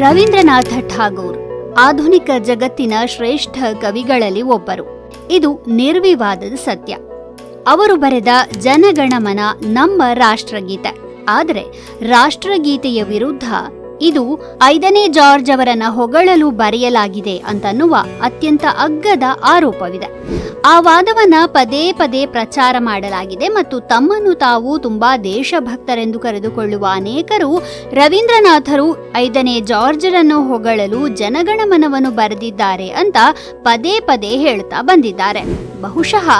ರವೀಂದ್ರನಾಥ ಠಾಗೂರ್, ಆಧುನಿಕ ಜಗತ್ತಿನ ಶ್ರೇಷ್ಠ ಕವಿಗಳಲ್ಲಿ ಒಬ್ಬರು. ಇದು ನಿರ್ವಿವಾದದ ಸತ್ಯ. ಅವರು ಬರೆದ ಜನಗಣಮನ ನಮ್ಮ ರಾಷ್ಟ್ರಗೀತೆ. ಆದರೆ ರಾಷ್ಟ್ರಗೀತೆಯ ವಿರುದ್ಧ ಇದು ಐದನೇ ಜಾರ್ಜ್ ಅವರನ್ನ ಹೊಗಳಲು ಬರೆಯಲಾಗಿದೆ ಅಂತನ್ನುವ ಅತ್ಯಂತ ಅಗ್ಗದ ಆರೋಪವಿದೆ. ಆ ವಾದವನ್ನ ಪದೇ ಪದೇ ಪ್ರಚಾರ ಮಾಡಲಾಗಿದೆ ಮತ್ತು ತಮ್ಮನ್ನು ತಾವು ತುಂಬಾ ದೇಶಭಕ್ತರೆಂದು ಕರೆದುಕೊಳ್ಳುವ ಅನೇಕರು ರವೀಂದ್ರನಾಥರು ಐದನೇ ಜಾರ್ಜರನ್ನು ಹೊಗಳಲು ಜನಗಣಮನವನ್ನು ಬರೆದಿದ್ದಾರೆ ಅಂತ ಪದೇ ಪದೇ ಹೇಳ್ತಾ ಬಂದಿದ್ದಾರೆ. ಬಹುಶಃ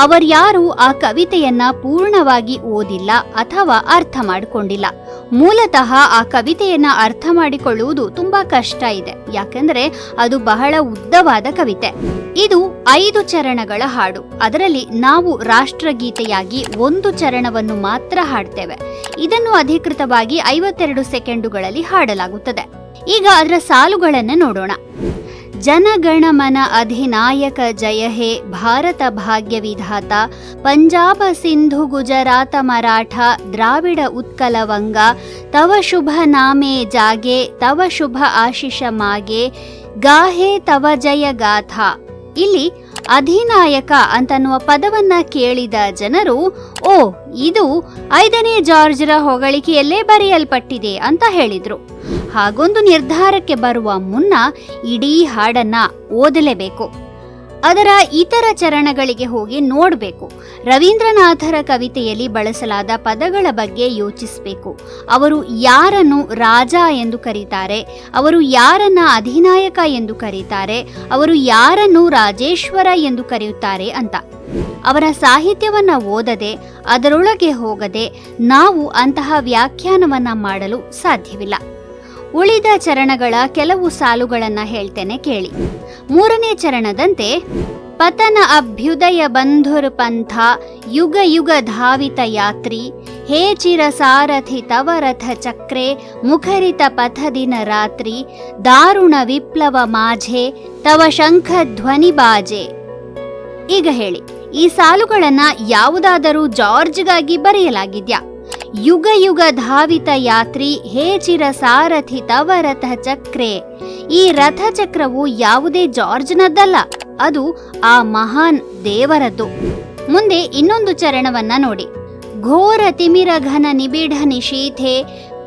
ಅವರ್ಯಾರು ಆ ಕವಿತೆಯನ್ನ ಪೂರ್ಣವಾಗಿ ಓದಿಲ್ಲ ಅಥವಾ ಅರ್ಥ ಮಾಡಿಕೊಂಡಿಲ್ಲ. ಮೂಲತಃ ಆ ಕವಿತೆಯನ್ನ ಅರ್ಥ ಮಾಡಿಕೊಳ್ಳುವುದು ತುಂಬಾ ಕಷ್ಟ ಇದೆ. ಯಾಕೆಂದರೆ ಅದು ಬಹಳ ಉದ್ದವಾದ ಕವಿತೆ. ಇದು ಐದು ಚರಣಗಳ ಹಾಡು. ಅದರಲ್ಲಿ ನಾವು ರಾಷ್ಟ್ರಗೀತೆಯಾಗಿ ಒಂದು ಚರಣವನ್ನು ಮಾತ್ರ ಹಾಡ್ತೇವೆ. ಇದನ್ನು ಅಧಿಕೃತವಾಗಿ ಐವತ್ತೆರಡು ಸೆಕೆಂಡುಗಳಲ್ಲಿ ಹಾಡಲಾಗುತ್ತದೆ. ಈಗ ಅದರ ಸಾಲುಗಳನ್ನು ನೋಡೋಣ. ಜನಗಣಮನ ಅಧಿನಾಯಕ ಜಯ ಹೇ ಭಾರತ ಭಾಗ್ಯ ವಿಧಾತ ಪಂಜಾಬ ಸಿಂಧು ಗುಜರಾತ ಮರಾಠ ದ್ರಾವಿಡ ಉತ್ಕಲವಂಗ ತವ ಶುಭ ನಾಮೇ ಜಾಗೆ, ತವ ಶುಭ ಆಶಿಷ ಮಾಗೆ. ಗಾಹೆ ತವ ಜಯ ಗಾಥಾ. ಇಲ್ಲಿ ಅಧಿನಾಯಕ ಅಂತನ್ನುವ ಪದವನ್ನ ಕೇಳಿದ ಜನರು, ಓ, ಇದು ಐದನೇ ಜಾರ್ಜ್ರ ಹೊಗಳಿಕೆಯಲ್ಲೇ ಬರೆಯಲ್ಪಟ್ಟಿದೆ ಅಂತ ಹೇಳಿದ್ರು. ಹಾಗೊಂದು ನಿರ್ಧಾರಕ್ಕೆ ಬರುವ ಮುನ್ನ ಇಡೀ ಹಾಡನ್ನ ಓದಲೇಬೇಕು. ಅದರ ಇತರ ಚರಣಗಳಿಗೆ ಹೋಗಿ ನೋಡಬೇಕು. ರವೀಂದ್ರನಾಥರ ಕವಿತೆಯಲ್ಲಿ ಬಳಸಲಾದ ಪದಗಳ ಬಗ್ಗೆ ಯೋಚಿಸಬೇಕು. ಅವರು ಯಾರನ್ನು ರಾಜ ಎಂದು ಕರೀತಾರೆ, ಅವರು ಯಾರನ್ನ ಅಧಿನಾಯಕ ಎಂದು ಕರೀತಾರೆ, ಅವರು ಯಾರನ್ನು ರಾಜೇಶ್ವರ ಎಂದು ಕರೆಯುತ್ತಾರೆ ಅಂತ. ಅವರ ಸಾಹಿತ್ಯವನ್ನು ಓದದೆ, ಅದರೊಳಗೆ ಹೋಗದೆ ನಾವು ಅಂತಹ ವ್ಯಾಖ್ಯಾನವನ್ನು ಮಾಡಲು ಸಾಧ್ಯವಿಲ್ಲ. ಉಳಿದ ಚರಣಗಳ ಕೆಲವು ಸಾಲುಗಳನ್ನು ಹೇಳ್ತೇನೆ ಕೇಳಿ. ಮೂರನೇ ಚರಣದಂತೆ, ಪತನ ಅಭ್ಯುದಯ ಬಂಧುರ್ ಪಂಥ ಯುಗ ಯುಗ ಧಾವಿತ ಯಾತ್ರಿ, ಹೇ ಚಿರ ಸಾರಥಿ ತವ ರಥ ಚಕ್ರೆ, ಮುಖರಿತ ಪಥದಿನ ರಾತ್ರಿ, ದಾರುಣ ವಿಪ್ಲವ ಮಾಝೆ, ತವ ಶಂಖ ಧ್ವನಿ ಬಾಜೆ. ಈಗ ಹೇಳಿ, ಈ ಸಾಲುಗಳನ್ನು ಯಾವುದಾದರೂ ಜಾರ್ಜ್ಗಾಗಿ ಬರೆಯಲಾಗಿದ್ಯಾ? ಯುಗ ಯುಗ ಧಾವಿತ ಯಾತ್ರಿ ಹೇ ಚಿರ ಸಾರಥಿ ತವ ರಥ ಚಕ್ರೆ ಈ ರಥಚಕ್ರವು ಯಾವುದೇ ಜಾರ್ಜ್ನದ್ದಲ್ಲ, ಅದು ಆ ಮಹಾನ್ ದೇವರದ್ದು. ಮುಂದೆ ಇನ್ನೊಂದು ಚರಣವನ್ನ ನೋಡಿ. ಘೋರ ತಿಮಿರ ಘನ ನಿಬಿಢ ನಿಶೀಥೆ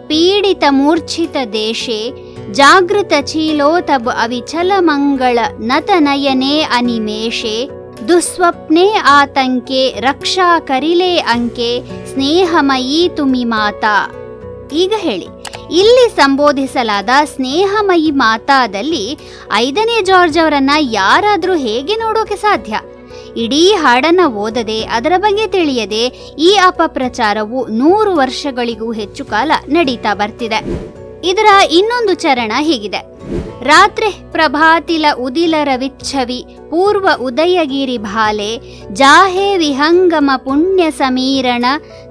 ಪೀಡಿತ ಮೂರ್ಛಿತ ದೇಶೆ, ಜಾಗೃತ ಚೀಲೋತಬ್ ಅವಿಚಲ ಮಂಗಳ ನತನಯನೇ ಅನಿಮೇಷೆ. ದುಸ್ವಪ್ನೆ ಆತಂಕೆ, ರಕ್ಷಾ ಕರಿಲೆ ಅಂಕೆ, ಸ್ನೇಹಮಯೀ ತುಮಿ ಮಾತಾ. ಈಗ ಹೇಳಿ, ಇಲ್ಲಿ ಸಂಬೋಧಿಸಲಾದ ಸ್ನೇಹಮಯಿ ಮಾತಾದಲ್ಲಿ ಐದನೇ ಜಾರ್ಜ್ ಅವರನ್ನ ಯಾರಾದರೂ ಹೇಗೆ ನೋಡೋಕೆ ಸಾಧ್ಯ? ಇಡೀ ಹಾಡನ್ನ ಓದದೆ, ಅದರ ಬಗ್ಗೆ ತಿಳಿಯದೆ ಈ ಅಪಪ್ರಚಾರವು ನೂರು ವರ್ಷಗಳಿಗೂ ಹೆಚ್ಚು ಕಾಲ ನಡೀತಾ ಬರ್ತಿದೆ. ಇದರ ಇನ್ನೊಂದು ಚರಣ ಹೀಗಿದೆ. ರಾತ್ರಿ ಪ್ರಭಾತಿಲ ಉದಿಲರ ವಿಚ್ಛವಿ, ಪೂರ್ವ ಉದಯಗಿರಿ ಭಾಲೆ, ಜಾಹೆ ವಿಹಂಗಮ ಪುಣ್ಯ ಸಮೀರಣ,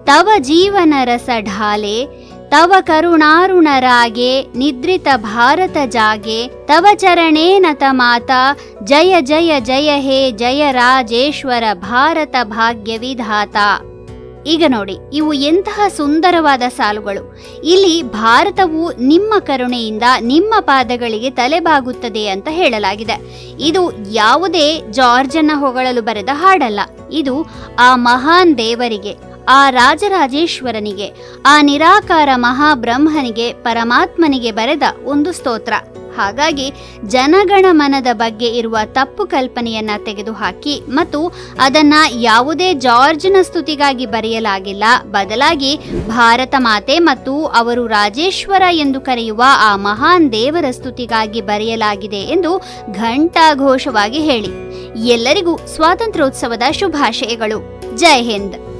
ತವ ಜೀವನ ರಸ ಢಾಲೆ, ತವ ಕರುಣಾರುಣರಾಗೆ ನಿದ್ರಿತ ಭಾರತ ಜಾಗೆ, ತವ ಚರಣೇನತ ಮಾತಾ, ಜಯ ಜಯ ಜಯ ಹೇ ಜಯ ರಾಜೇಶ್ವರ ಭಾರತ ಭಾಗ್ಯ ವಿಧಾತ ಈಗ ನೋಡಿ, ಇವು ಎಂತಹ ಸುಂದರವಾದ ಸಾಲುಗಳು. ಇಲ್ಲಿ ಭಾರತವು ನಿಮ್ಮ ಕರುಣೆಯಿಂದ ನಿಮ್ಮ ಪಾದಗಳಿಗೆ ತಲೆಬಾಗುತ್ತದೆ ಅಂತ ಹೇಳಲಾಗಿದೆ. ಇದು ಯಾವುದೇ ಜಾರ್ಜನ್ನ ಹೊಗಳಲು ಬರೆದ ಹಾಡಲ್ಲ. ಇದು ಆ ಮಹಾನ್ ದೇವರಿಗೆ, ಆ ರಾಜರಾಜೇಶ್ವರನಿಗೆ, ಆ ನಿರಾಕಾರ ಮಹಾಬ್ರಹ್ಮನಿಗೆ, ಪರಮಾತ್ಮನಿಗೆ ಬರೆದ ಒಂದು ಸ್ತೋತ್ರ. ಹಾಗಾಗಿ ಜನಗಣಮನದ ಬಗ್ಗೆ ಇರುವ ತಪ್ಪು ಕಲ್ಪನೆಯನ್ನ ತೆಗೆದುಹಾಕಿ ಮತ್ತು ಅದನ್ನ ಯಾವುದೇ ಜಾರ್ಜ್ನ ಸ್ತುತಿಗಾಗಿ ಬರೆಯಲಾಗಿಲ್ಲ. ಬದಲಾಗಿ ಭಾರತ ಮಾತೆ ಮತ್ತು ಅವರು ರಾಜೇಶ್ವರ ಎಂದು ಕರೆಯುವ ಆ ಮಹಾನ್ ದೇವರ ಸ್ತುತಿಗಾಗಿ ಬರೆಯಲಾಗಿದೆ ಎಂದು ಘಂಟಾಘೋಷವಾಗಿ ಹೇಳಿ. ಎಲ್ಲರಿಗೂ ಸ್ವಾತಂತ್ರ್ಯೋತ್ಸವದ ಶುಭಾಶಯಗಳು. ಜೈ ಹಿಂದ್.